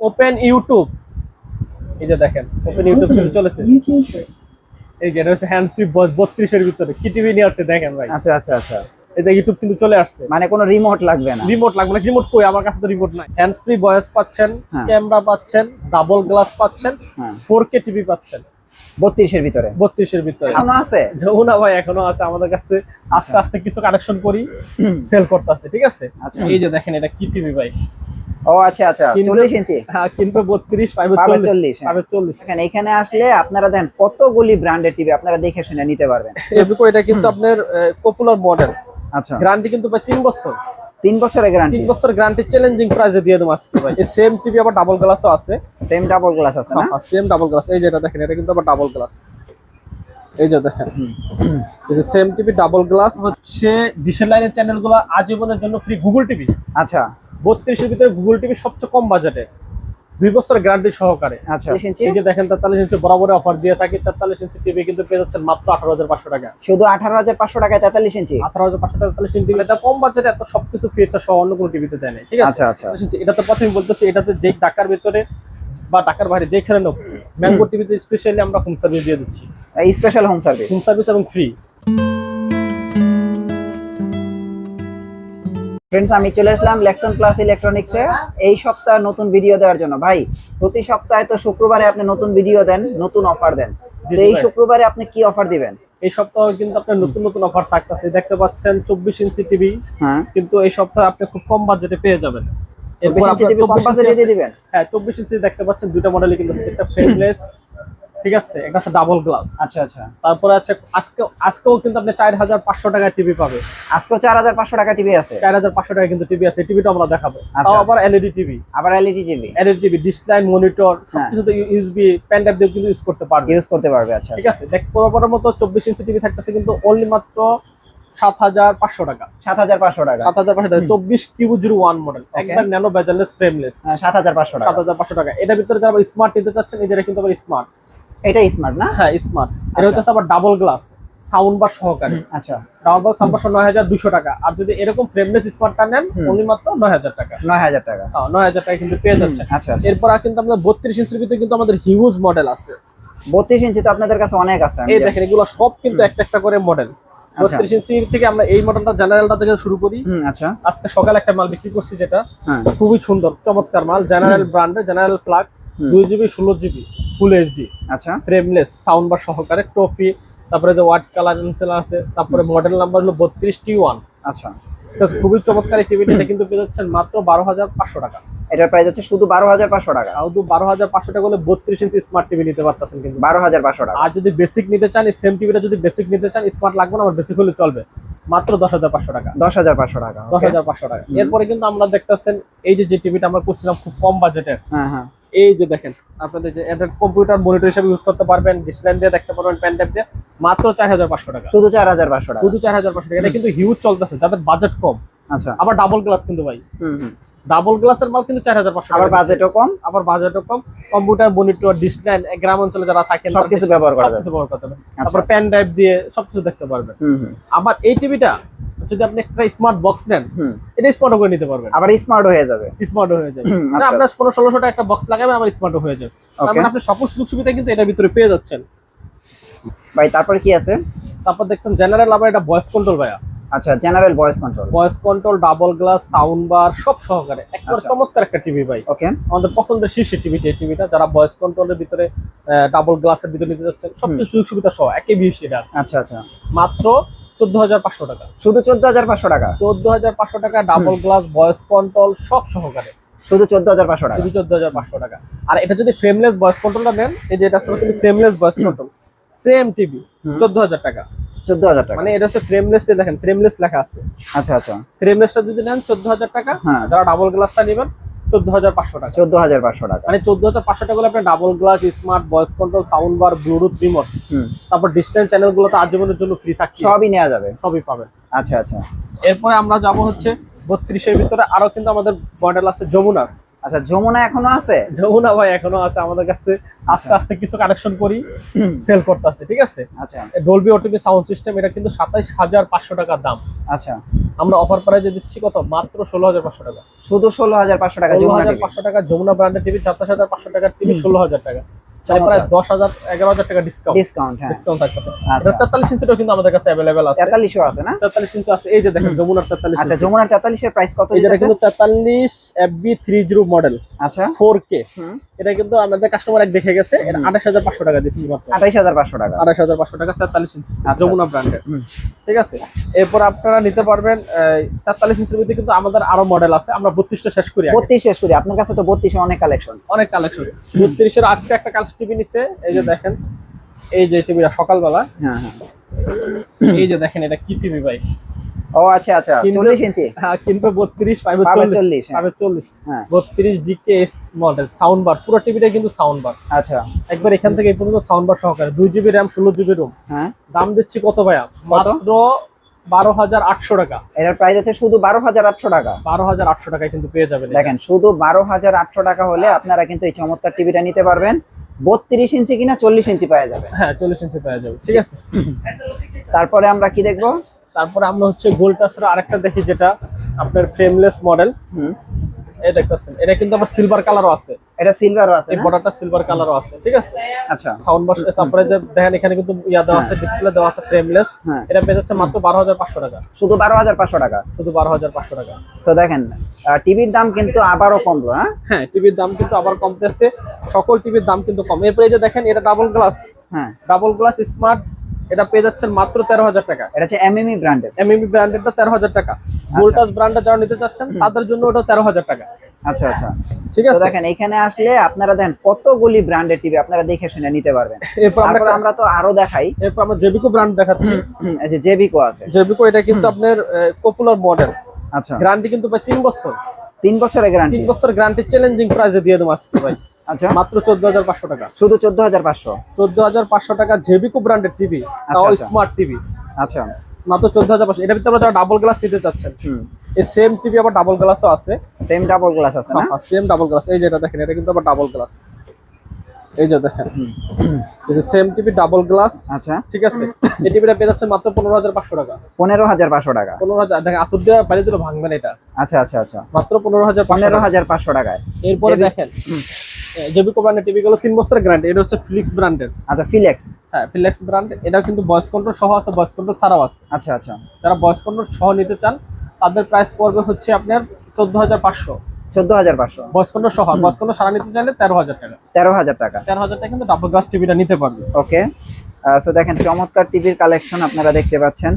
Open YouTube. এই যে দেখেন ওপেন ইউটিউব কিন্তু চলেছে। এই যে এটা হচ্ছে হ্যান্ড ফ্রি বত্রিশের ভিতরে। কি টিভি নিয়ে আসছে দেখেন ভাই। আচ্ছা আচ্ছা আচ্ছা। যে ইউটিউব কিন্তু চলে আসছে। মানে কোনো রিমোট লাগবে না। রিমোট লাগবে না। রিমোট কই? আমার কাছে তো রিমোট নাই। হ্যান্ডস ফ্রি ভয়েস পাচ্ছেন হ্যাঁ। ক্যামেরা পাচ্ছেন ডাবল গ্লাস পাচ্ছেন হ্যাঁ। ফোর কে টিভি পাচ্ছেন। বত্রিশের ভিতরে। বত্রিশের ভিতরে। এখনও আছে? যমুনা ভাই এখনও আছে। আমাদের কাছে আস্তে আস্তে কিছু কালেকশন করি সেল করতেছে ঠিক আছে? আচ্ছা। এই যে দেখেন এটা কি টিভি ভাই? ও আচ্ছা আচ্ছা কিন্তু- চল্লিশ ইঞ্চি? হ্যাঁ কিন্তু বত্রিশ পাইবে পাবে চল্লিশ চল্লিশ হ্যাঁ। পাইবে এখানে আসলে আপনারা দেন কতগুলি ব্র্যান্ডের টিভি আপনারা দেখে শুনে নিতে পারবেন? এবিকো এটা কিন্তু আপনার পপুলার মডেল আচ্ছা। গ্যারান্টি কিন্তু প্রায় তিন বছর। তিন বছরের গ্যারান্টি তিন বছর গ্যারান্টি চ্যালেঞ্জিং প্রাইসে দিয়ে দেবো আজকে ভাই। এই সেম টিভি আবার ডাবল গ্লাসও আছে। সেম ডাবল গ্লাস আছে না? সেম ডাবল গ্লাস এই যেটা দেখেন এটা কিন্তু আবার ডাবল গ্লাস এই যে দেখেন। এই যে সেম টিভি ডাবল গ্লাস হচ্ছে ডিশের লাইনের চ্যানেলগুলো আজীবনের জন্য ফ্রি গুগল টিভি আচ্ছা। বত্রিশের ভিতরে গুগল টিভি সবচেয়ে কম বাজেটে দুই বছর গ্যারান্টি সহকারে। আচ্ছা। দেখেন তেতাল্লিশ ইঞ্চি বরাবর অফার দিয়ে থাকি তেতাল্লিশ ইঞ্চি টিভি কিন্তু পেয়ে যাচ্ছেন মাত্র আঠারো হাজার পাঁচশো টাকা। শুধু আঠারো হাজার পাঁচশো টাকায় তেতাল্লিশ ইঞ্চি? আঠারো হাজার পাঁচশো টাকা তেতাল্লিশ ইঞ্চি এটা কম বাজেটে এত সবকিছু ফিচার সহ অন্য কোনো টিভিতে দেয় না ঠিক আছে? আচ্ছা আচ্ছা। তেতাল্লিশ এটা তো প্রথমে বলতেছি এটাতে যে টাকার ভিতরে বা ঢাকার বাইরে যেখানে হোক ম্যাঙ্গো টিভিতে স্পেশালি আমরা হোম সার্ভিস দিয়ে দিচ্ছি। Special home service home service এবং ফ্রি ফ্রেন্ডস আমি চলে আসলাম লেকশন প্লাস ইলেকট্রনিক্সে এই সপ্তাহ নতুন ভিডিও দেওয়ার জন্য। ভাই প্রতি সপ্তাহে তো শুক্রবারে আপনি নতুন ভিডিও দেন নতুন অফার দেন। তো এই শুক্রবারে আপনি কি অফার দিবেন? এই সপ্তাহে কিন্তু আপনার নতুন নতুন অফার থাকতেছে। দেখতে পাচ্ছেন চব্বিশ ইঞ্চি টিভি হ্যাঁ। কিন্তু এই সপ্তাহে আপনি খুব কম বাজেটে পেয়ে যাবেন। চব্বিশ ইঞ্চি আপনার 24 ইঞ্চি দিবেন? হ্যাঁ চব্বিশ ইঞ্চি দেখতে পাচ্ছেন দুইটা মডেলই কিন্তু একটা ফ্রেমলেস ঠিক আছে? একটা আছে ডাবল গ্লাস আচ্ছা আচ্ছা। তারপরে আছে আজকে আজকেও কিন্তু আপনি চার হাজার পাঁচশো টাকায় টিভি পাবে। আজকেও চার হাজার পাঁচশো টাকা টিভি আছে? চার হাজার পাঁচশো টাকা কিন্তু টিভি আছে। টিভিটা আমরা দেখাবো। আচ্ছা, আচ্ছা। আবার এলইডি টিভি আবার এলইডি টিভি এলইডি টিভি ডিসলাইন মনিটর হ্যাঁ। সবকিছুতে ইউএসবি পেন ড্রাইভ দিয়ে কিন্তু ইউজ করতে পারবে। ইউজ করতে পারবে আচ্ছা ঠিক আছে? দেখ বরাবরের মতো চব্বিশ ইঞ্চি টিভি থাকতেছে কিন্তু অনলি মাত্র সাত হাজার পাঁচশো টাকা। সাত হাজার পাঁচশো টাকা। সাত হাজার পাঁচশো টাকা। চব্বিশ কিউ জিরো ওয়ান মডেল একবার ন্যানো বেজারলেস ফ্রেমলেস সাত হাজার পাঁচশো সাত হাজার পাঁচশো টাকা। এটার ভিতরে যারা স্মার্ট নিতে চাচ্ছেন যেটা কিন্তু আবার স্মার্ট এটা স্মার্ট না? হ্যাঁ স্মার্ট এটা হচ্ছে আবার ডাবল গ্লাস সাউন্ড বার সহকারে। আচ্ছা। ডাবল সাউন্ড বার নয় হাজার দুশো টাকা। আর যদি এরকম ফ্রেমলেস স্মার্টটা নেন। অনলি মাত্র নয় হাজার টাকা। নয় হাজার টাকা। হ্যাঁ, নয় হাজার টাকা কিন্তু পেয়ে যাচ্ছেন। আচ্ছা আচ্ছা। এরপর কিন্তু আমাদের বত্রিশ ইঞ্চির ভিতরে কিন্তু আমাদের হিউজ মডেল আছে। বত্রিশ ইঞ্চি তো আপনাদের কাছে অনেক আছে এই দেখেন এগুলো সব কিন্তু একটা একটা করে মডেল বত্রিশ ইঞ্চি থেকে আমরা এই মডেলটা জেনারেলটা থেকে শুরু করি। আচ্ছা। আজকে সকালে একটা মাল বিক্রি করছি যেটা। হ্যাঁ। খুবই সুন্দর চমৎকার মাল জেনারেল ব্র্যান্ডের জেনারেল প্লাগ। দুই জিবি ষোলো জিবি ফুল এইচডি আচ্ছা। ফ্রেমলেস সাউন্ড বার সহকারে টপি তারপরে যে হোয়াইট কালার ইনসেল আছে তারপরে মডেল নাম্বার হলো বত্রিশ টি ওয়ান আচ্ছা। খুবই চমৎকার একটি এটা কিন্তু পেয়ে যাচ্ছেন মাত্র বারো হাজার পাঁচশো টাকা। এটার প্রাইস হচ্ছে শুধু বারো হাজার পাঁচশো টাকা। শুধু বারো হাজার পাঁচশো টাকা হলে বত্রিশ ইঞ্চি স্মার্ট টিভি নিতে পারতেছেন কিন্তু। বারো হাজার পাঁচশো টাকা। আর যদি বেসিক নিতে চান সেম টিভিটা যদি বেসিক নিতে চান স্মার্ট লাগবে না আমার বেসিক হলে চলবে। মাত্র দশ হাজার পাঁচশো টাকা। দশ হাজার পাঁচশো টাকা দশ হাজার পাঁচশো টাকা। এরপরে কিন্তু আমরা দেখতেছেন এই যে যে টিভিটা আমরা করছিলাম খুব কম বাজেটের হ্যাঁ হ্যাঁ। এই যে দেখেন আপনাদের যে এটা কম্পিউটার মনিটর হিসেবে ইউজ করতে পারবেন ডিসপ্লে দিয়ে দেখতে পারবেন পেন ট্যাপ দিয়ে মাত্র চার হাজার পাঁচশো টাকা। শুধু চার হাজার পাঁচশো টাকা। শুধু চার হাজার পাঁচশো টাকা। এটা কিন্তু হিউজ চলতেছে যাদের বাজেট কম। আচ্ছা। আবার ডাবল গ্লাস কিন্তু ভাই। হুম হুম। ডাবল গ্লাসের মাল কিন্তু চার হাজার পাঁচশো আবার বাজেটও কম। আবার বাজেটও কম। কম্পিউটার মনিটর ডিসলাইন গ্রাম অঞ্চলে যারা থাকেন সবকিছু ব্যবহার করা যাবে। ব্যবহার করতে পারবে আচ্ছা, তারপর পেন ড্রাইভ দিয়ে সবকিছু দেখতে পারবেন। আবার এই টিভিটা যদি আপনি একটা স্মার্ট বক্স নেন এটা স্মার্ট করে নিতে পারবেন। আবার স্মার্ট হয়ে যাবে। স্মার্ট হয়ে যাবে। হুম, না, আচ্ছা। আপনার কোনো ষোলোশো টাকা একটা বক্স লাগাবেন আবার স্মার্ট হয়ে যাবে। তার মানে আপনি সকল সুযোগ সুবিধা কিন্তু এটার ভিতরে পেয়ে যাচ্ছেন। ভাই তারপর কি আছে? তারপর দেখছেন জেনারেল আবার এটা ভয়েস কন্ট্রোল ভাইয়া। আচ্ছা general voice control voice control double glass sound bar সব সহকারে। একবার আচ্ছা। চমৎকার একটা টিভি ভাই। ওকে আমাদের পছন্দের শীর্ষে টিভি যে টিভিটা যারা ভয়েস কন্ট্রোলের ভিতরে ডাবল গ্লাসের ভিতরে নিতে যাচ্ছেন সব কিছু সুযোগ সুবিধা সহ একই বেশি আচ্ছা আচ্ছা। মাত্র চোদ্দ হাজার পাঁচশো টাকা। শুধু চোদ্দ হাজার পাঁচশো টাকা? চোদ্দ হাজার পাঁচশো টাকা ডাবল গ্লাস ভয়েস কন্ট্রোল সব সহকারে। শুধু চোদ্দ হাজার পাঁচশো টাকা? শুধু চোদ্দ হাজার পাঁচশো টাকা। আর এটা যদি ফ্রেমলেস ভয়েস কন্ট্রোলটা নেন এই যে এটা frameless voice control same TV চোদ্দ হাজার টাকা। চোদ্দ হাজার টাকা। মানে এটা হচ্ছে ফ্রেমলেস দেখেন ফ্রেমলেস লেখা আছে। আচ্ছা আচ্ছা। ফ্রেমলেসটা যদি নেন চোদ্দ হাজার টাকা। হ্যাঁ। যারা ডাবল গ্লাসটা নেবেন চোদ্দ হাজার পাঁচশো টাকা। চোদ্দ হাজার পাঁচশো টাকা। মানে চোদ্দ হাজার পাঁচশো টাকা হলে আপনি double glass smart voice control sound bar bluetooth remote তারপর ডিস্টেন্স চ্যানেলগুলো তো আজীবনের জন্য ফ্রি থাকছে। সবই নেওয়া যাবে। সবই পাবেন। আচ্ছা আচ্ছা। এরপরে আমরা যাব হচ্ছে বত্রিশের ভিতরে। আরও কিন্তু আমাদের মডেল আছে যমুনার। আচ্ছা যমুনা এখনও আছে? যমুনা ভাই এখনও আছে আমাদের কাছে আস্তে আস্তে কিছু কালেকশন করি সেল করতেছে ঠিক আছে? আচ্ছা। ডলবি ওটিপি সাউন্ড সিস্টেম এটা কিন্তু সাতাইশ হাজার পাঁচশো টাকার দাম। আচ্ছা। আমরা অফার প্রাইজে দিচ্ছি কত? মাত্র ষোলো হাজার পাঁচশো টাকা। শুধু ষোলো হাজার পাঁচশো টাকা ষোলো হাজার। পাঁচশো টাকা যমুনা ব্র্যান্ডের টিভি সাতাশ হাজার পাঁচশো টাকার টিভি। ষোলো হাজার টাকা। প্রায় দশ হাজার এগারো হাজার টাকা ডিসকাউন্ট ডিসকাউন্ট হ্যাঁ। ডিসকাউন্ট থাকতেছে। আচ্ছা। তেতাল্লিশ ইঞ্চিটাও কিন্তু আমাদের কাছে অ্যাভেলেবেল আছে। তেতাল্লিশও আছে না? তেতাল্লিশ ইঞ্চি আছে। এই যে দেখেন যমুনার তেতাল্লিশ আচ্ছা যমুনার তেতাল্লিশের প্রাইস কত এই কিন্তু তেতাল্লিশ এফবি থ্রি জিরো মডেল আচ্ছা। ফোর কে এটা কিন্তু আমাদের কাস্টমার এক দেখে গেছে। এটা আঠাশ হাজার পাঁচশো টাকা দিচ্ছি মাত্র। হাজার পাঁচশো টাকা। আঠাশ হাজার পাঁচশো টাকা তেতাল্লিশ ইঞ্চি। আচ্ছা, যমুনা ব্র্যান্ডের ঠিক আছে? এরপর আপনারা নিতে পারবেন তেতাল্লিশ ইঞ্চির মধ্যে কিন্তু আমাদের আরও মডেল আছে। আমরা বত্রিশটা শেষ করি বত্রিশ শেষ করি। আপনার কাছে তো বত্রিশে অনেক কালেকশন অনেক কালেকশন বত্রিশের আজকে একটা কালেকশন টিভি নিছে এই যে দেখেন এই যে টিভিটা সকালবেলা। হ্যাঁ হ্যাঁ। এই যে দেখেন এটা কি টিভি ভাই? ও আচ্ছা আচ্ছা কিন্তু- চল্লিশ ইঞ্চি? হ্যাঁ কিন্তু বত্রিশ পাইবে পাবে চল্লিশ। চল্লিশ হ্যাঁ। পাবে চল্লিশ। হ্যাঁ। বত্রিশ ডিকেএস মডেল সাউন্ড বার পুরো টিভিটা কিন্তু সাউন্ড বার আচ্ছা। একবার এখান থেকে এই পর্যন্ত সাউন্ড বার সহকারে। দুই জিবি র্যাম ষোলো জিবি রুম হ্যাঁ। দাম দিচ্ছি কত ভাইয়া? মাত্র বারো হাজার আটশো টাকা। এটার প্রাইস হচ্ছে শুধু বারো হাজার আটশো টাকা। বারো হাজার আটশো টাকায় কিন্তু পেয়ে যাবেন দেখেন শুধু বারো হাজার আটশো টাকা হলে আপনারা কিন্তু এই চমৎকার টিভিটা নিতে পারবেন। বত্রিশ ইঞ্চি কিনা চল্লিশ ইঞ্চি পাওয়া যাবে। হ্যাঁ চল্লিশ ইঞ্চি পাওয়া যাবে ঠিক আছে? তারপরে আমরা কি দেখব? তারপরে আমরা হচ্ছে গোল্ড টাসের আরেকটা দেখি যেটা আপনার ফ্রেমলেস মডেল হুম। এই দেখতেছেন এটা কিন্তু আবার সিলভার কালারও আছে। এটা সিলভারও আছে এই বর্ডারটা সিলভার কালারও আছে ঠিক আছে? আচ্ছা। সাউন্ড বক্স তারপরে যে দেখেন এখানে কিন্তু ইয়া দেওয়া আছে ডিসপ্লে দেওয়া আছে ফ্রেমলেস হ্যাঁ। এটা পেয়ে যাচ্ছে মাত্র বারো হাজার পাঁচশো টাকা। শুধু বারো হাজার পাঁচশো টাকা? শুধু বারো হাজার পাঁচশো টাকা। তো দেখেন টিভির দাম কিন্তু আবারও কমলো হ্যাঁ? হ্যাঁ টিভির দাম কিন্তু আবার কমতেছে। সকল টিভির দাম কিন্তু কম। এরপরে যে দেখেন এটা ডাবল গ্লাস হ্যাঁ। ডাবল গ্লাস স্মার্ট এটা পেয়ে যাচ্ছেন মাত্র তেরো হাজার টাকা। এটা হচ্ছে এমএমই ব্র্যান্ডের এমএমবি ব্র্যান্ডেরটা তেরো হাজার টাকা। ভোল্টাস ব্র্যান্ডটা যারা নিতে চাচ্ছেন তাদের জন্য ওটা তেরো হাজার টাকা। আচ্ছা আচ্ছা। ঠিক আছে? দেখেন এখানে আসলে আপনারা কতগুলি ব্র্যান্ডের টিভি আপনারা দেখে শুনে নিতে পারবেন। এরপর আমরা তো আরও দেখাই। এরপর আমরা জেবিকো ব্র্যান্ড দেখাচ্ছি। জেবিকো আছে। জেবিকো এটা কিন্তু আপনার পপুলার মডেল আচ্ছা। গ্যারান্টি কিন্তু তিন বছর। তিন বছরের গ্যারান্টি তিন বছর গ্যারান্টি চ্যালেঞ্জিং প্রাইসে দিয়ে দেবো আজকে ভাই। আচ্ছা। মাত্র চোদ্দ হাজার পাঁচশো টাকা। শুধু চোদ্দ হাজার পাঁচশো? চোদ্দ হাজার পাঁচশো টাকা জেবিকো ব্র্যান্ডের টিভি তাও আচ্ছা। স্মার্ট টিভি আচ্ছা। মাত্র চোদ্দ হাজার পাঁচশো। এটার ভিতরে যারা ডাবল গ্লাস নিতে চাচ্ছেন। হুম। এই সেম টিভি আবার ডাবল গ্লাসও আছে। সেম ডাবল গ্লাস আছে না? সেম ডাবল গ্লাস এই যেটা দেখেন এটা কিন্তু আবার ডাবল গ্লাস এই যে দেখেন। এই যে সেম টিভি ডাবল গ্লাস আচ্ছা। ঠিক আছে? এই টিভিটা পেয়ে যাচ্ছে মাত্র পনেরো হাজার পাঁচশো টাকা। পনেরো হাজার পাঁচশো টাকা। পনেরো হাজার দেখেন আতুর দেওয়া বাইরে দিলে ভাঙবেন এটা। আচ্ছা আচ্ছা আচ্ছা। মাত্র পনেরো হাজার পনেরো হাজার পাঁচশো টাকায়। এরপরে দেখেন। জেবিকো ব্র্যান্ডের টিভি গুলো তিন বছরের গ্যারান্টি এটা হচ্ছে ফিলিক্স ব্র্যান্ডের আচ্ছা ফিলেক্স হ্যাঁ ফিলিক্স ব্র্যান্ড এটা কিন্তু ভয়েস কন্ট্রোল সহ আছে ভয়েস কন্ট্রোল ছাড়াও আছে। আচ্ছা আচ্ছা। যারা ভয়েস কন্ট্রোল সহ নিতে চান তাদের প্রাইস পড়বে হচ্ছে আপনার চোদ্দ হাজার পাঁচশো। চোদ্দ হাজার পাঁচশো। সহ ভয়েস কন্ট্রোল সারা নিতে চাইলে তেরো হাজার টাকা। তেরো হাজার টাকা। তেরো হাজার টাকা কিন্তু ডাবল গ্লাস টিভিটা নিতে পারবে ওকে। সো দেখেন চমৎকার টিভির কালেকশন আপনারা দেখতে পাচ্ছেন।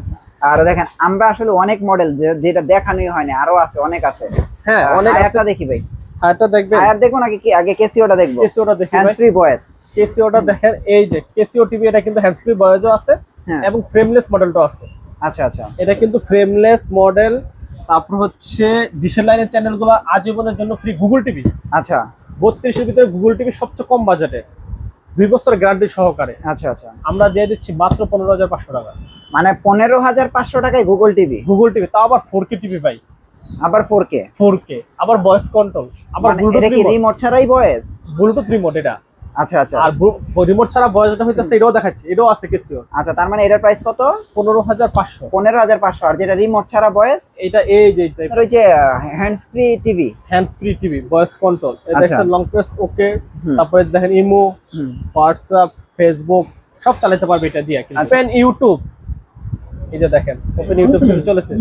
আর দেখেন আমরা আসলে অনেক মডেল যেটা দেখানোই হয়নি আরও আছে অনেক আছে। হ্যাঁ অনেক আছে। দেখি ভাই। হায়ারটা দেখবেন? আয়ার দেখব নাকি কি? আগে কেসিওটা দেখব। কেসিওটা দেখি হ্যান্ড ফ্রি ভয়েস কেসিওটা দেখেন এই যে কেসিও টিভি এটা কিন্তু হ্যান্ড ফ্রি বয়েজও আছে হ্যাঁ। এবং ফ্রেমলেস মডেলটাও আছে। আচ্ছা আচ্ছা। এটা কিন্তু ফ্রেমলেস মডেল তারপর হচ্ছে ডিসেল লাইনের চ্যানেলগুলো আজীবনের জন্য ফ্রি গুগল টিভি আচ্ছা। বত্রিশের ভিতরে গুগল টিভি সবচেয়ে কম বাজেটে দুই বছর গ্যারান্টি সহকারে। আচ্ছা আচ্ছা। আমরা দিয়ে দিচ্ছি মাত্র পনেরো হাজার পাঁচশো টাকা। মানে পনেরো হাজার পাঁচশো টাকায় গুগল টিভি গুগল টিভি তাও আবার ফোর কে টিভি পাই আবার ফোর কে ফোর কে আবার ভয়েস কন্ট্রোল আবার মানে ব্লুটুথ রিমোট রিমোট ছাড়াই ভয়েস ব্লুটুথ রিমোট এটা। আচ্ছা আচ্ছা। আর রিমোট ছাড়া ভয়েস যেটা হইতেছে এটাও দেখাচ্ছে। এটাও আছে কেসিও আচ্ছা তার মানে এটার প্রাইস কত? পনেরো হাজার পাঁচশো। পনেরো হাজার পাঁচশো। আর যেটা রিমোট ছাড়া ভয়েস এটা এই যে ওই যে hands free TV hands free TV voice control আচ্ছা। দেখছেন লং প্রেস ওকে তারপরে দেখেন ইমো হোয়াটসঅ্যাপ ফেসবুক সব চালাতে পারবে এটা দিয়ে। কিন্তু আচ্ছা। ইউটিউব এই যে দেখেন ওপেন ইউটিউব চলেছে।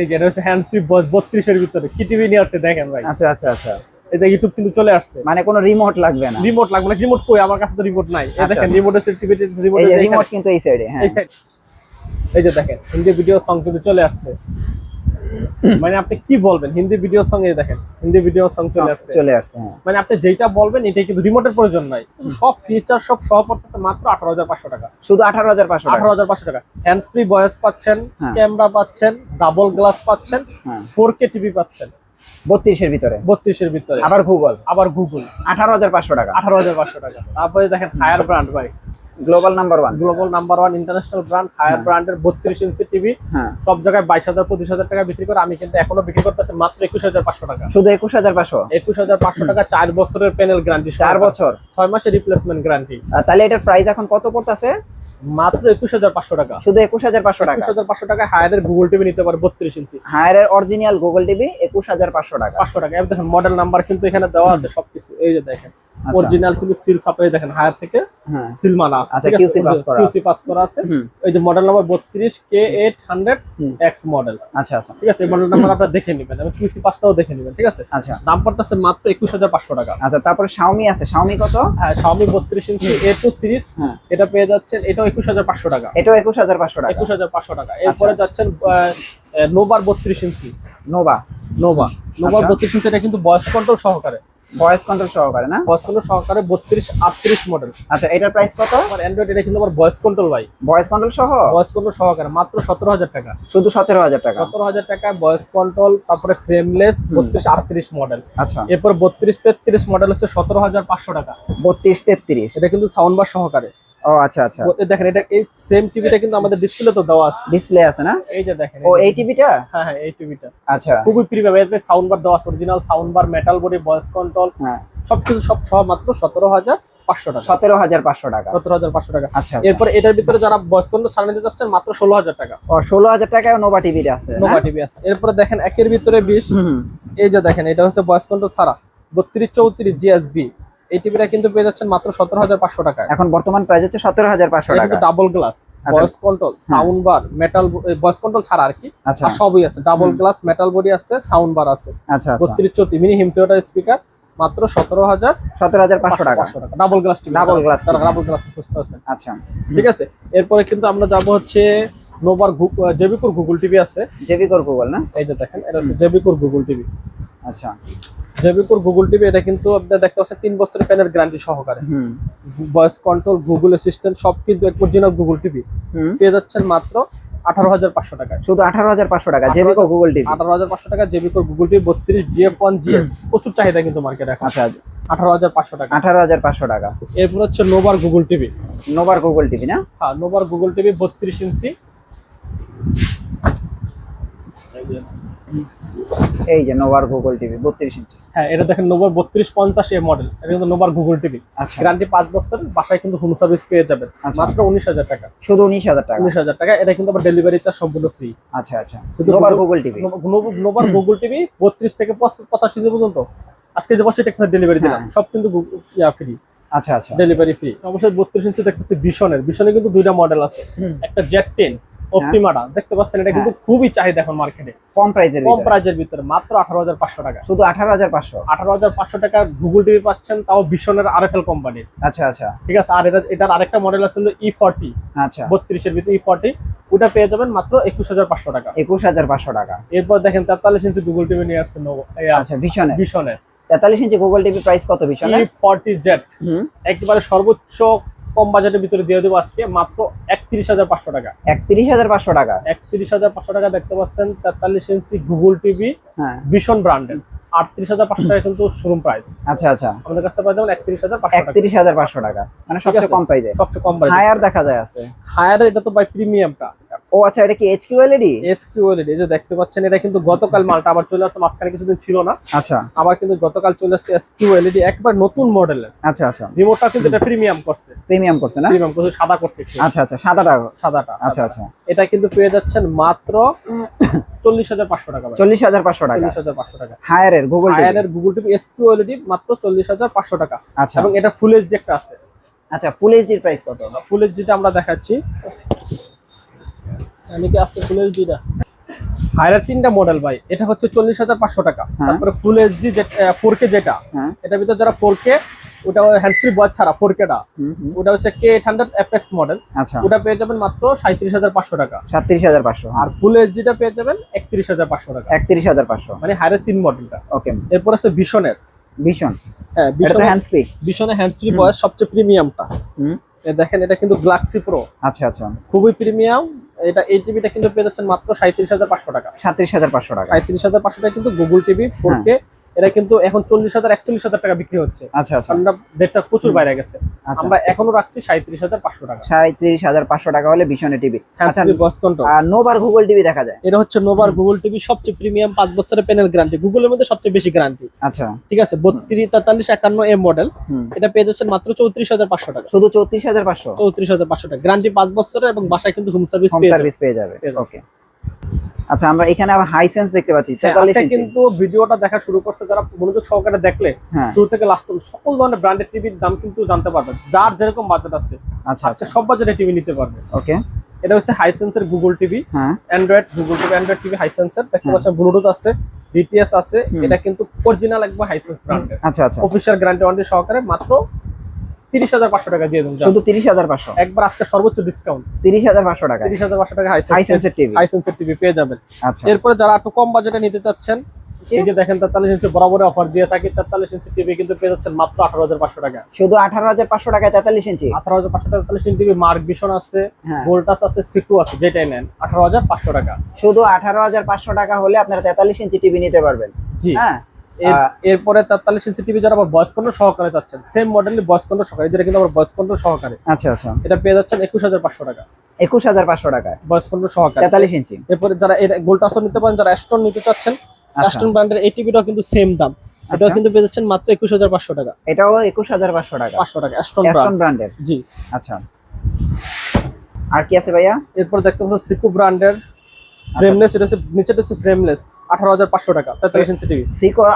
এই যে এটা হচ্ছে হ্যান্ড ফ্রি বত্রিশের ভিতরে। কি টিভি নিয়ে আসছে দেখেন ভাই। আচ্ছা আচ্ছা আচ্ছা। এটা ইউটিউব কিন্তু চলে আসছে। মানে কোনো রিমোট লাগবে না। রিমোট লাগবে না। রিমোট কই? আমার কাছে তো রিমোট নাই। এই আচ্ছা। দেখেন রিমোট হচ্ছে টিভি রিমোট এই রিমোট কিন্তু এই সাইডে হ্যাঁ। এই সাইড এই যে দেখেন হিন্দি ভিডিও সং কিন্তু চলে আসছে। মানে আপনি কি বলবেন? হিন্দি ভিডিও সং এই দেখেন হিন্দি ভিডিও সং চলে আসছে। চলে আসছে হ্যাঁ। মানে আপনি যেটা বলবেন এটা কিন্তু রিমোটের প্রয়োজন নাই। সব ফিচার সব সহ পড়তেছে মাত্র আঠারো হাজার পাঁচশো টাকা। শুধু আঠারো হাজার পাঁচশো টাকা? আঠারো হাজার পাঁচশো টাকা। হ্যান্ডস ফ্রি ভয়েস পাচ্ছেন হ্যাঁ। ক্যামেরা পাচ্ছেন ডাবল গ্লাস পাচ্ছেন হ্যাঁ। ফোর কে টিভি পাচ্ছেন। বত্রিশের ভিতরে? বত্রিশের ভিতরে। আবার গুগল আবার গুগল আঠারো হাজার পাঁচশো টাকা। আঠারো হাজার পাঁচশো টাকা। তারপরে দেখেন হায়ার ব্র্যান্ড ভাই। Global number one global number one international brand Haier ব্র্যান্ডের বত্রিশ ইঞ্চি টিভি হ্যাঁ। সব জায়গায় বাইশ হাজার পঁচিশ হাজার টাকা বিক্রি করে আমি কিন্তু এখনও বিক্রি করতেছি মাত্র একুশ হাজার পাঁচশো টাকা। শুধু একুশ হাজার পাঁচশো? একুশ হাজার পাঁচশো টাকা চার বছরের প্যানেল গ্যারান্টি চার বছর? ছয় মাসের রিপ্লেসমেন্ট গ্যারান্টি তাহলে এটার প্রাইস এখন কত পড়তেছে? মাত্র একুশ হাজার পাঁচশো টাকা। শুধু একুশ হাজার পাঁচশো টাকা? একুশ হাজার পাঁচশো টাকা হায়ারের গুগল টিভি নিতে পারে বত্রিশ ইঞ্চি হায়ারের অরিজিনাল গুগল টিভি একুশ হাজার পাঁচশো টাকা। পাঁচশো টাকা। দেখেন মডেল নাম্বার কিন্তু এখানে দেওয়া আছে সবকিছু। এই যে দেখেন। অরিজিনাল কিন্তু সিল সাপ্লাই দেখেন হায়ার থেকে হ্যাঁ। সিল মারা আছে আচ্ছা, QC pass করা কিউসি পাস করা আছে। এই যে মডেল নাম্বার বত্রিশ কে এইট হান্ড্রেড হুম। এক্স মডেল আচ্ছা আচ্ছা। ঠিক আছে? এই মডেল নাম্বার আপনারা দেখে নেবেন এবং কিউসি পাসটাও দেখে নেবেন ঠিক আছে? আচ্ছা। দাম পড়তেছে মাত্র একুশ হাজার পাঁচশো টাকা। আচ্ছা তারপরে শাওমি আছে। শাওমি কত? হ্যাঁ Xiaomi বত্রিশ ইঞ্চি এ টু সিরিজ হ্যাঁ। এটা পেয়ে যাচ্ছেন এটাও একুশ হাজার পাঁচশো টাকা। এটাও একুশ হাজার পাঁচশো টাকা। একুশ হাজার পাঁচশো টাকা। এরপরে যাচ্ছেন নোবার বত্রিশ ইঞ্চি নোভা নোভা নোভার আচ্ছা। বত্রিশ ইঞ্চি এটা কিন্তু ভয়েস কন্ট্রোল সহকারে। ভয়েস কন্ট্রোল সহকারে না? ভয়েস কন্ট্রোল সহকারে বত্রিশ আটত্রিশ মডেল আচ্ছা এটার প্রাইস কত? আমার অ্যান্ড্রয়েড এটা কিন্তু আমার ভয়েস কন্ট্রোল ভাই। ভয়েস কন্ট্রোল সহ? ভয়েস কন্ট্রোল সহকারে মাত্র সতেরো হাজার টাকা। শুধু সতেরো হাজার টাকা? সতেরো হাজার টাকা ভয়েস কন্ট্রোল তারপরে ফ্রেমলেস বত্রিশ আটত্রিশ মডেল আচ্ছা। এরপর বত্রিশ তেত্রিশ মডেল হচ্ছে সতেরো হাজার পাঁচশো টাকা। বত্রিশ তেত্রিশ। এটা কিন্তু সাউন্ড বার সহকারে। ও আচ্ছা আচ্ছা। দেখেন এটা এই সেম টিভিটা কিন্তু আমাদের ডিসপ্লে তো দেওয়া আছে। ডিসপ্লে আছে না? এই যে দেখেন ও এই টিভিটা হ্যাঁ হ্যাঁ এই টিভিটা আচ্ছা। খুবই প্রিমিয়াম এতে সাউন্ড বার দেওয়া আছে original sound bar metal body voice control হ্যাঁ। সবকিছু সব সহ মাত্র সতেরো হাজার পাঁচশো টাকা। সতেরো হাজার পাঁচশো টাকা। সতেরো হাজার পাঁচশো টাকা। আচ্ছা আচ্ছা। এরপর এটার ভিতরে যারা ভয়েস কন্ট্রোল ছাড়া নিতে চাচ্ছেন মাত্র ষোলো হাজার টাকা। ও ষোলো হাজার টাকায় নোভা টিভিটা আছে নোভা টিভি আছে। এরপরে দেখেন একের ভিতরে বিশ। এই যে দেখেন এটা হচ্ছে কন্ট্রোল ছাড়া। বত্রিশ চৌত্রিশ জিএসবি এই টিভিটা কিন্তু পেয়ে যাচ্ছেন মাত্র সতেরো হাজার পাঁচশো টাকায়। এখন বর্তমান প্রাইস হচ্ছে সতেরো হাজার পাঁচশো টাকা। Double glass. Voice control sound bar metal voice control ছাড়া আর কি আচ্ছা। আর সবই আছে। ডাবল গ্লাস মেটাল বডি আছে সাউন্ড বার আছে। আচ্ছা আচ্ছা। বত্রিশ চৌত্রিশ মিনি হিম থিয়েটার স্পিকার মাত্র সতেরো হাজার সতেরো হাজার পাঁচশো টাকা। টাকা। Double glass TV Double glass double glass খুঁজতে আছেন। আচ্ছা। ঠিক আছে? এরপরে কিন্তু আমরা যাব হচ্ছে নোবার জেবিকুর গুগল টিভি আছে। জেবি কর গুগল না? এই যে দেখেন এটা হচ্ছে জেবিকুর গুগল টিভি আচ্ছা। জেবিকুর গুগল টিভি এটা কিন্তু আপনার দেখতে পাচ্ছেন তিন বছরের প্যানের গ্যারান্টি সহকারে। ভয়েস কন্ট্রোল গুগল অ্যাসিস্ট্যান্ট সব কিন্তু অরিজিনাল গুগল টিভি হুম। পেয়ে যাচ্ছেন মাত্র আঠারো হাজার পাঁচশো টাকায়। শুধু আঠারো হাজার পাঁচশো টাকা গুগল টিভি আঠারো হাজার পাঁচশো টাকা গুগল টিভি বত্রিশ ডিএফ ওয়ান জিএস প্রচুর চাহিদা কিন্তু মার্কেটে এখন। আচ্ছা। আঠারো হাজার পাঁচশো টাকা। আঠারো হাজার পাঁচশো টাকা। এরপর হচ্ছে নোভার গুগল টিভি নোভার গুগল টিভি না? হ্যাঁ নোভার গুগল টিভি বত্রিশ ইঞ্চি। এই যে নোভার গুগল টিভি বত্রিশ ইঞ্চি। হ্যাঁ এটা দেখেন নোভার বত্রিশ পঞ্চাশ এ মডেল এটা কিন্তু নোভার গুগল টিভি গ্যারান্টি পাঁচ বছর বাসায় কিন্তু হোম সার্ভিস পেয়ে যাবেন। আচ্ছা। মাত্র উনিশ হাজার টাকা। শুধু উনিশ হাজার টাকা? উনিশ হাজার টাকা। এটা কিন্তু আবার ডেলিভারি চার্জ সম্পূর্ণ ফ্রি আচ্ছা আচ্ছা। শুধু নোভার গুগল টিভি নোভার গুগল টিভি বত্রিশ থেকে পঁচ- পঁচাশি পর্যন্ত। আজকে যে বছর টেক্সাস ডেলিভারি দিলাম হ্যাঁ। সব কিন্তু ইয়া ফ্রি আচ্ছা আচ্ছা। ডেলিভারি ফ্রি অবশ্যই বত্রিশ ইঞ্চি দেখতেছি বিশনের বিশনে কিন্তু দুইটা মডেল আছে। একটা জেট টেন অপটিমাটা। দেখতে পাচ্ছেন এটা কিন্তু খুবই চাহিদা এখন মার্কেটে কম প্রাইসের কম প্রাইজের ভিতরে মাত্র আঠারো হাজার পাঁচশো টাকা। শুধু আঠারো হাজার পাঁচশো? আঠারো হাজার পাঁচশো টাকা গুগল টিভি পাচ্ছেন তাও বিশনের আর এফ এল কোম্পানির আচ্ছা আচ্ছা। ঠিক আছে আর এটা এটার আরেকটা মডেল আছে ই ফর্টি আচ্ছা। বত্রিশের ভিতরে ই ফর্টি ওটা পেয়ে যাবেন মাত্র একুশ হাজার পাঁচশো টাকা। একুশ হাজার পাঁচশো টাকা। এরপর দেখেন তেতাল্লিশ ইঞ্চি গুগল টিভি নিয়ে আসছে আচ্ছা ভীষণে। বিশনের তেতাল্লিশ ইঞ্চি গুগল টিভি প্রাইস কত ভীষণে? ফর্টি জেট হুম। একেবারে সর্বোচ্চ কম বাজেটের ভিতরে দিয়ে দেবো আজকে মাত্র একত্রিশ হাজার পাঁচশো টাকা। একত্রিশ হাজার পাঁচশো টাকা। একত্রিশ হাজার পাঁচশো টাকা দেখতে পাচ্ছেন তেতাল্লিশ ইঞ্চি গুগল টিভি হ্যাঁ। ভীষণ ব্র্যান্ডেড আটত্রিশ হাজার পাঁচশো টাকা কিন্তু শোরুম প্রাইস আচ্ছা আচ্ছা। আমাদের কাছ থেকে পাওয়া যাবেন একত্রিশ হাজার পাঁচশো একত্রিশ হাজার পাঁচশো টাকা। মানে সবচেয়ে কম প্রাইসে সবচেয়ে কম প্রাইস হায়ার দেখা যায় আছে। হায়ার এটা তো প্রিমিয়ামটা ও আচ্ছা এটা কি এইচ কিউ এলইডি এসকিউএল এই যে দেখতে পাচ্ছেন এটা কিন্তু গতকাল মালটা আবার চলে আসছে মাঝখানে কিছুদিন ছিল না। আচ্ছা। আবার কিন্তু গতকাল চলে আসছে এসকিউএলইডি একবার নতুন মডেলের। আচ্ছা আচ্ছা। রিমোটটা কিন্তু এটা প্রিমিয়াম করছে। প্রিমিয়াম করছে না? প্রিমিয়াম করছে সাদা করছে আচ্ছা আচ্ছা সাদাটা। সাদাটা আচ্ছা। আচ্ছা। এটা কিন্তু পেয়ে যাচ্ছেন মাত্র চল্লিশ হাজার পাঁচশো টাকা ভাই। চল্লিশ হাজার পাঁচশো টাকা। চল্লিশ হাজার পাঁচশো টাকা। হায়ারের গুগল হায়ারের গুগল টিভি এসকিউএলইডি মাত্র চল্লিশ হাজার পাঁচশো টাকা। আচ্ছা। এবং এটা ফুল এইচডি একটা আছে। আচ্ছা ফুল এইচডির প্রাইস কত? ফুল এইচডিটা আমরা দেখাচ্ছি। এদিকে আছে ফুল এইচডিটা হায়ারের তিনটা মডেল ভাই। এটা হচ্ছে চল্লিশ হাজার পাঁচশো টাকা। হ্যাঁ। তারপরে ফুল এইচডি ফোর কে যেটা হ্যাঁ। এটার ভিতরে যারা ফোর কে ওটা ছাড়া ফোর কেটা। ওটা হচ্ছে K eight hundred FX model আচ্ছা। ওটা পেয়ে যাবেন মাত্র সাঁত্রিশ হাজার পাঁচশো টাকা। হাজার পাঁচশো আর ফুল এইচডিটা পেয়ে যাবেন একত্রিশ হাজার পাঁচশো টাকা। একত্রিশ হাজার পাঁচশো। মানে হায়ারের তিন মডেলটা ওকে। এরপর আছে বিশনের ভীষণ হ্যাঁ সবচেয়ে প্রিমিয়ামটা হুম। দেখেন এটা কিন্তু গ্লাক্সি প্রো আচ্ছা আচ্ছা। খুবই প্রিমিয়াম এটা এই টিভিটা কিন্তু পেয়ে যাচ্ছেন মাত্র সাঁত্রিশ হাজার পাঁচশো টাকা সাতত্রিশ হাজার পাঁচশো টাকা সাঁত্রিশ হাজার পাঁচশো টাকা কিন্তু গুগল টিভি ফোর। কে এটা কিন্তু এখন চল্লিশ হাজার একচল্লিশ হাজার টাকা বিক্রি হচ্ছে। আচ্ছা আচ্ছা। ঠান্ডা রেটটা প্রচুর বাইরে গেছে। আচ্ছা। আমরা এখনও রাখছি সাঁত্রিশ হাজার পাঁচশো টাকা। সাঁত্রিশ হাজার পাঁচশো টাকা হলে ভীষণে টিভি। আচ্ছা কন্ট্রোল আর নোবার গুগল টিভি দেখা যায়? এটা হচ্ছে নোভার গুগল টিভি সবচেয়ে প্রিমিয়াম পাঁচ বছরের প্যানেল গ্যারান্টি গুগলের মধ্যে সবচেয়ে বেশি গ্যারান্টি আচ্ছা। ঠিক আছে বত্রিশ তেতাল্লিশ একান্ন এম মডেল এটা পেয়ে যাচ্ছেন মাত্র চৌত্রিশ হাজার পাঁচশো টাকা। শুধু চৌত্রিশ হাজার পাঁচশো? চৌত্রিশ হাজার পাঁচশো টাকা। গ্যারান্টি পাঁচ বছরের এবং বাসায় কিন্তু হোম সার্ভিস পেয়ে যাবে। ওকে আচ্ছা আমরা এখানে আবার হাই সেন্স দেখতে পাচ্ছি হ্যাঁ, আজকে ইঞ্চি কিন্তু ভিডিওটা দেখা শুরু করছে যারা মনোযোগ সহকারে দেখলে হ্যাঁ। শুরু থেকে লাস্ট পর্যন্ত সকল ধরনের ব্র্যান্ডেড টিভির দাম কিন্তু জানতে পারবেন যার যেরকম বাজেট আছে আচ্ছা আচ্ছা। সব বাজেটে টিভি নিতে পারবে। ওকে এটা হচ্ছে হাইসেন্সের গুগল টিভি হ্যাঁ। Android Google TV android TV হাইসেন্সের দেখতে হ্যাঁ। পাচ্ছেন ব্লুটুথ আছে ডিটিএস আছে এটা কিন্তু অরিজিনাল একবার হাইসেন্স ব্র্যান্ডের আচ্ছা আচ্ছা। অফিসিয়াল গ্যারান্টি ওয়ারেন্টি সহকারে মাত্র তিরিশ হাজার পাঁচশো টাকা দিয়ে দেন শুধু তিরিশ হাজার পাঁচশো। একবার আজকে সর্বোচ্চ ডিসকাউন্ট তিরিশ হাজার পাঁচশো টাকা। তিরিশ হাজার পাঁচশো টাকা হাই সেন্সের টিভি হাইসেন্সের টিভি পেয়ে যাবেন। আচ্ছা। এরপরে যারা একটু কম বাজেটে নিতে চাচ্ছেন এই যে দেখেন তেতাল্লিশ ইঞ্চি বরাবর অফার দিয়ে থাকি তেতাল্লিশ ইঞ্চি টিভি কিন্তু পেয়ে যাচ্ছেন মাত্র আঠারো হাজার পাঁচশো টাকা। শুধু আঠারো হাজার পাঁচশো টাকায় তেতাল্লিশ ইঞ্চি আঠারো হাজার পাঁচশো টাকা তেতাল্লিশ ইঞ্চি টিভি মার্ক ভিশন আছে হ্যাঁ। ভোল্টাস আছে সিকু আছে যেটাই নেন আঠারো হাজার পাঁচশো টাকা। শুধু আঠারো হাজার পাঁচশো টাকা হলে আপনারা তেতাল্লিশ ইঞ্চি টিভি নিতে পারবেন। জি। হ্যাঁ? এরপরে তেতাল্লিশ ইঞ্চি টিভি যারা আবার ভয়েস কন্ট্রোল সহকারে যাচ্ছেন সেম মডেলের ভয়েস কন্ট্রোল সহকারে। যেটা কিন্তু আবার ভয়েস কন্ট্রোল সহকারে। আচ্ছা আচ্ছা। এটা পেয়ে যাচ্ছেন একুশ হাজার পাঁচশো টাকা। একুশ হাজার পাঁচশো টাকায় ভয়েস কন্ট্রোল সহকারে। তেতাল্লিশ ইঞ্চি। এরপরে যারা এটা গোল্টাসও নিতে পারেন যারা অ্যাস্টন নিতে চাচ্ছেন আচ্ছা। অ্যাস্টন ব্র্যান্ডের এই টিভিটাও কিন্তু সেম দাম। এটাও আচ্ছা। কিন্তু পেয়ে যাচ্ছেন মাত্র একুশ হাজার পাঁচশো টাকা। এটাও একুশ হাজার পাঁচশো টাকা। পাঁচশো টাকা অ্যাস্টন অ্যাস্টন ব্র্যান্ডের জি। আচ্ছা। আর কি আছে ভাইয়া? এরপর দেখতে পাচ্ছেন সিকু ব্র্যান্ডের ফ্রেমলেস এটা হচ্ছে নিচেটা হচ্ছে ফ্রেমলেস আঠারো হাজার পাঁচশো টাকা। তেতাল্লিশ ইঞ্চি টিভি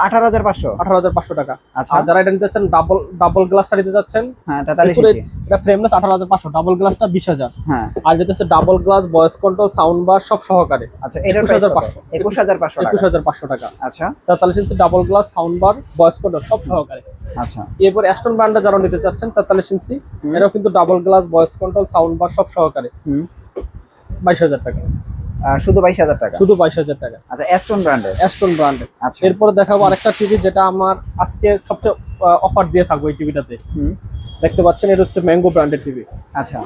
আঠারো হাজার পাঁচশো? টাকা। আচ্ছা। আর যারা এটা নিতে চাচ্ছেন ডাবল ডাবল গ্লাসটা নিতে চাচ্ছেন হ্যাঁ তেতাল্লিশ সিকুর ইঞ্চি। এটা ফ্রেমলেস আঠারো হাজার পাঁচশো ডাবল গ্লাসটা বিশ হাজার। হ্যাঁ। আর এটা হচ্ছে double glass voice control sound bar সব সহকারে। আচ্ছা এটার 21,500 একুশ হাজার পাঁচশো। একুশ টাকা। হাজার পাঁচশো টাকা। আচ্ছা। তেতাল্লিশ ইঞ্চি double glass sound bar voice control সব সহকারে। আচ্ছা। এরপর অ্যাস্টন ব্র্যান্ডে যারা নিতে চাচ্ছেন তেতাল্লিশ ইঞ্চি হুম। এটাও কিন্তু double glass voice control sound bar সব সহকারে। হুম। বাইশ হাজার টাকা। আহ, শুধু বাইশ হাজার টাকা? শুধু বাইশ হাজার টাকা। আচ্ছা অ্যাস্টন ব্র্যান্ডের অ্যাস্টন ব্র্যান্ডের আচ্ছা। এরপরে দেখাবো আরেকটা টিভি যেটা আমার আজকে সবচেয়ে অফার দিয়ে থাকব এই টিভিটাতে হুম। দেখতে পাচ্ছেন এটা হচ্ছে ম্যাঙ্গো ব্র্যান্ডের টিভি আচ্ছা।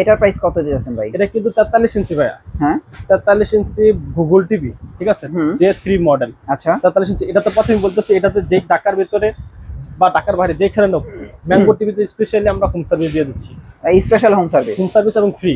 এটার প্রাইস কত দিয়েছেন ভাই? এটা কিন্তু তেতাল্লিশ ইঞ্চি ভাইয়া। হ্যাঁ। তেতাল্লিশ ইঞ্চি গুগল টিভি ঠিক আছে। যে থ্রি মডেল আচ্ছা। তেতাল্লিশ ইঞ্চি এটা তো প্রথমে বলতেছি এটাতে যে টাকার ভিতরে বা টাকার বাইরে যেখানে নেব ম্যাঙ্গো টিভিতে স্পেশালি আমরা হোম সার্ভিস দিয়ে দিচ্ছি। Special home service home service এবং ফ্রি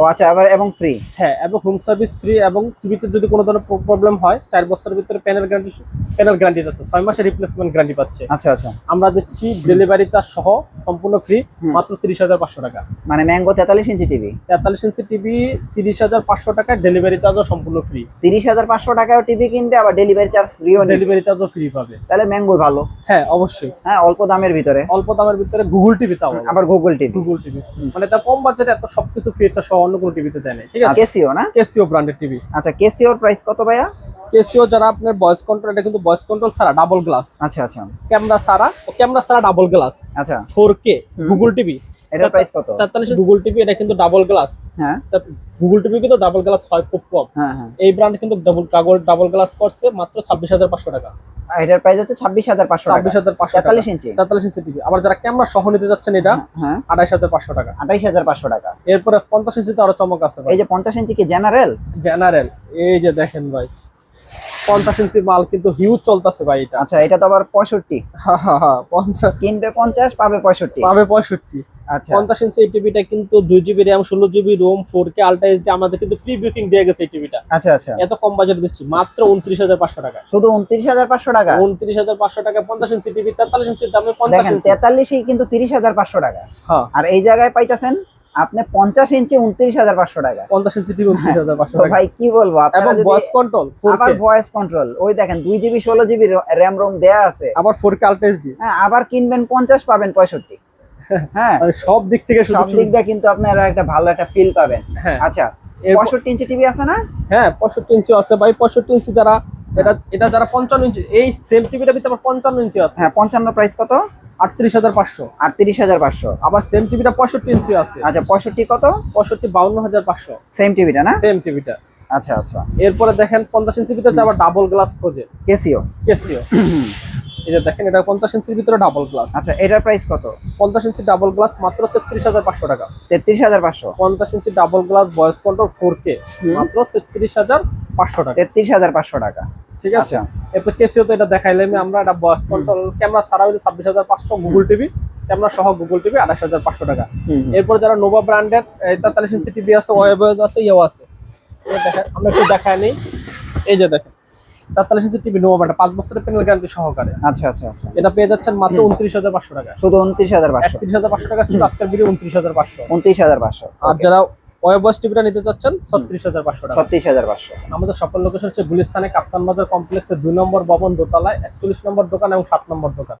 ও আচ্ছা আবার এবং ফ্রি হ্যাঁ এবং হোম সার্ভিস ফ্রি এবং টিভিতে যদি কোনো ধরনের প্রবলেম হয় চার বছরের ভিতরে প্যানেল গ্যারান্টি প্যানেল গ্যারান্টি যাচ্ছে ছয় মাসের রিপ্লেসমেন্ট গ্যারান্টি পাচ্ছে। আচ্ছা আচ্ছা। আমরা দিচ্ছি ডেলিভারি চার্জ সহ সম্পূর্ণ ফ্রি মাত্র তিরিশ হাজার পাঁচশো টাকা। মানে ম্যাঙ্গো তেতাল্লিশ ইঞ্চি টিভি তেতাল্লিশ ইঞ্চি টিভি তিরিশ হাজার পাঁচশো টাকা ডেলিভারি চার্জও সম্পূর্ণ ফ্রি তিরিশ হাজার পাঁচশো টাকাও টিভি কিনবে আবার ডেলিভারি চার্জ ফ্রিও ডেলিভারি চার্জও ফ্রি পাবে। তাহলে ম্যাঙ্গো ভালো। হ্যাঁ অবশ্যই। হ্যাঁ অল্প দামের ভিতরে। অল্প দামের ভিতরে গুগল টিভি তাও আবার গুগল টিভি গুগল টিভি মানে কম বাজেটে এত সবকিছু ফিচার সহ অন্য কোন টিভিতে দেয় না ঠিক আছে? কেসিও না? কেসিও ব্র্যান্ডের টিভি আচ্ছা কেসিওর প্রাইস কত ভাইয়া? কেসিও যারা আপনার ভয়েস কন্ট্রোল এটা কিন্তু ভয়েস কন্ট্রোল ছাড়া ডাবল গ্লাস আচ্ছা আচ্ছা। ক্যামেরা ছাড়া ক্যামেরা ছাড়া ডাবল গ্লাস আচ্ছা। ফোর কে গুগল টিভি এটার প্রাইস কত? গুগল টিভি এটা কিন্তু ডাবল গ্লাস হ্যাঁ। গুগল টিভি কিন্তু ডাবল গ্লাস হয় খুব কম। হ্যাঁ হ্যাঁ। এই ব্র্যান্ড কিন্তু ডাবল কাগজ ডাবল গ্লাস করছে মাত্র ছাব্বিশ হাজার পাঁচশো টাকা। আর এটার প্রাইস হচ্ছে ছাব্বিশ হাজার পাঁচশো ছাব্বিশ হাজার পাঁচশো তেতাল্লিশ ইঞ্চি। তেতাল্লিশ ইঞ্চি টিভি আবার যারা ক্যামেরা সহ নিতে যাচ্ছেন এটা হ্যাঁ আঠাইশ হাজার পাঁচশো টাকা। আঠাইশ হাজার পাঁচশো টাকা। এরপরে পঞ্চাশ ইঞ্চিতে আরও চমক আছে ভাই। এই যে পঞ্চাশ ইঞ্চি কি জেনারেল জেনারেল এই যে দেখেন ভাই। পঞ্চাশ ইঞ্চি মাল কিন্তু হিউজ চলতেছে ভাই এটা। আচ্ছা এটা তো আবার পঁয়ষট্টি। কিনবে পঞ্চাশ পাবে পঁয়ষট্টি। পাবে পঁয়ষট্টি। আচ্ছা। পঞ্চাশ ইঞ্চি এই টিভিটা কিন্তু দুই জিবি র্যাম ষোলো GB ROM four K ultra HD আমাদের কিন্তু প্রি বুকিং দিয়ে গেছে এই টিভিটা। আচ্ছা আচ্ছা। এত কম বাজেট দিচ্ছি মাত্র উনত্রিশ হাজার পাঁচশো টাকা। শুধু উনত্রিশ হাজার পাঁচশো টাকা? উনত্রিশ হাজার পাঁচশো টাকা পঞ্চাশ ইঞ্চি টিভি তেতাল্লিশ ইঞ্চির দামে পঞ্চাশ ইঞ্চি। তেতাল্লিশই কিন্তু তিরিশ হাজার পাঁচশো টাকা। হ্যাঁ। আর এই জায়গায় পাইতেছেন আপনি পঞ্চাশ ইঞ্চি উনত্রিশ হাজার পাঁচশো টাকা। পঞ্চাশ ইঞ্চি টাকা। ভাই কি বলব? আপনারা যদি ভয়েস কন্ট্রোল আবার ভয়েস কন্ট্রোল ওই দেখেন দুই জিবি ষোলো জিবি র্যাম রোম দেয়া আছে। আবার ফোর কে আলট্রা এইচডি হ্যাঁ আবার কিনবেন পঞ্চাশ পাবেন পঁয়ষট্টি। হ্যাঁ। মানে সব দিক থেকে সব দিক দিয়ে কিন্তু আপনারা একটা ভালো একটা ফিল পাবেন। হ্যাঁ। আচ্ছা এরপর- পঁয়ষট্টি ইঞ্চি টিভি আছে না? হ্যাঁ পঁয়ষট্টি ইঞ্চি আছে ভাই। পঁয়ষট্টি ইঞ্চি যারা এটা এটা যারা পঞ্চান্ন ইঞ্চি এই সেম টিভিটা ভিতরে আবার পঞ্চান্ন ইঞ্চি আছে। হ্যাঁ পঞ্চান্ন প্রাইস কত? আটত্রিশ হাজার পাঁচশো। আটত্রিশ হাজার পাঁচশো। আবার সেম টিভিটা পঁয়ষট্টি ইঞ্চি আছে। আচ্ছা পঁয়ষট্টি কত? পঁয়ষট্টি বাউন্ন হাজার পাঁচশো। সেম টিভিটা না? সেম টিভিটা আচ্ছা আচ্ছা। এরপরে দেখেন পঞ্চাশ ইঞ্চির ভিতরে আবার ডাবল গ্লাস খোঁজে। কেসিও কেসিও এই যে দেখেন এটা পঞ্চাশ ইঞ্চির ভিতরে ডাবল গ্লাস আচ্ছা এটার প্রাইস কত? পঞ্চাশ ইঞ্চি ডাবল গ্লাস মাত্র তেত্রিশ হাজার পাঁচশো টাকা। তেত্রিশ হাজার পাঁচশো। পঞ্চাশ ইঞ্চি double glass voice control four K মাত্র তেত্রিশ হাজার পাঁচশো টাকা। তেত্রিশ হাজার পাঁচশো টাকা। ঠিক আছে? আচ্ছা। এরপর কেসিও তো এটা দেখাইলাম আমরা এটা বয়স কন্ট্রোল ক্যামেরা ছাড়া হইলে ছাব্বিশ হাজার পাঁচশো গুগল টিভি ক্যামেরা সহ গুগল টিভি আঠাশ হাজার পাঁচশো টাকা। এরপর যারা নোভা ব্র্যান্ডের তেতাল্লিশ ইঞ্চি টিভি আছে ওয়েবজ আছে ইয়েও আছে। দেখেন আমরা একটু দেখায় নিই। এই যে দেখেন তেতাল্লিশ ইঞ্চি টিভি নোভা ব্র্যান্ড পাঁচ বছরের প্যানেল গ্যারান্টি সহকারে। আচ্ছা আচ্ছা আচ্ছা। এটা পেয়ে যাচ্ছেন মাত্র উনত্রিশ হাজার পাঁচশো টাকা। শুধু উনত্রিশ হাজার পাঁচশো। একত্রিশ হাজার পাঁচশো টাকা ছিল আজকের ভিডিও উনত্রিশ হাজার পাঁচশো। উনত্রিশ হাজার পাঁচশো। আর যারা ওয়েবস টিভিটা নিতে চাচ্ছেন? ছত্রিশ হাজার পাঁচশো টাকা। ছত্রিশ হাজার পাঁচশো। আমাদের সকল লোকেশন হচ্ছে গুলিস্তানে কাপ্তান বাজার কমপ্লেক্সের দুই নম্বর ভবন দোতলায় একচল্লিশ নম্বর দোকান এবং সাত নম্বর দোকান।